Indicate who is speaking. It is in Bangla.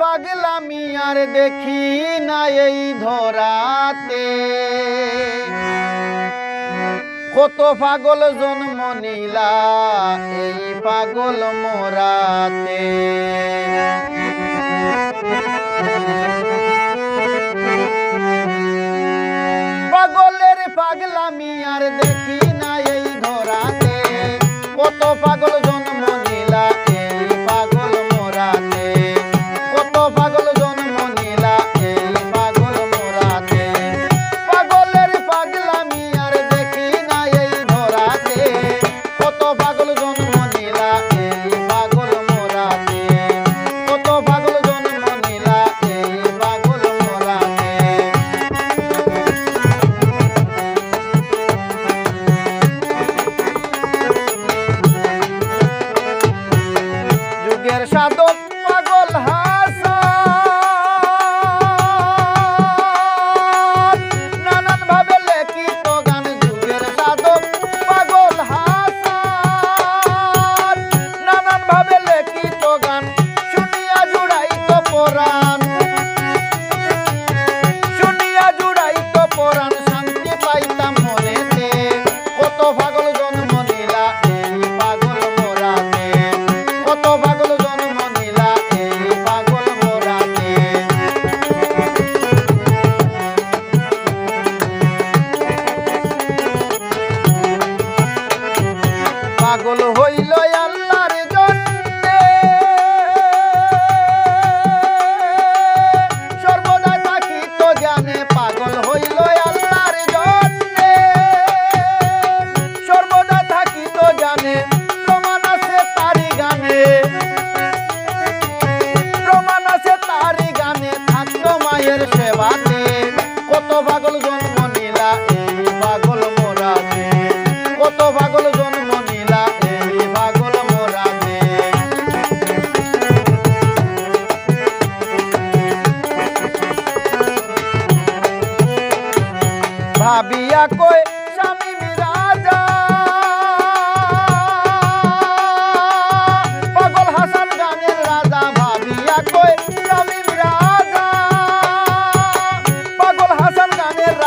Speaker 1: পাগলামি আর দেখি না এই ধরাতে। কত পাগল জন্ম নীলা এই পাগল মোরাতে। পরাণ। শুনিয়া জুড়াইত পরাণ, শান্তি পাইতাম মনেতে। কত পাগল জন্ম নিলা এই পাগল মোরাতে। কত পাগল জন্ম নিলা এই পাগল মোরাতে। পাগল সেবাতে কত পাগল জন্ম নিলা এই পাগল মোরাতে। কত পাগল জন্ম নিলা এই পাগল মোরাতে। ভাবিয়া কই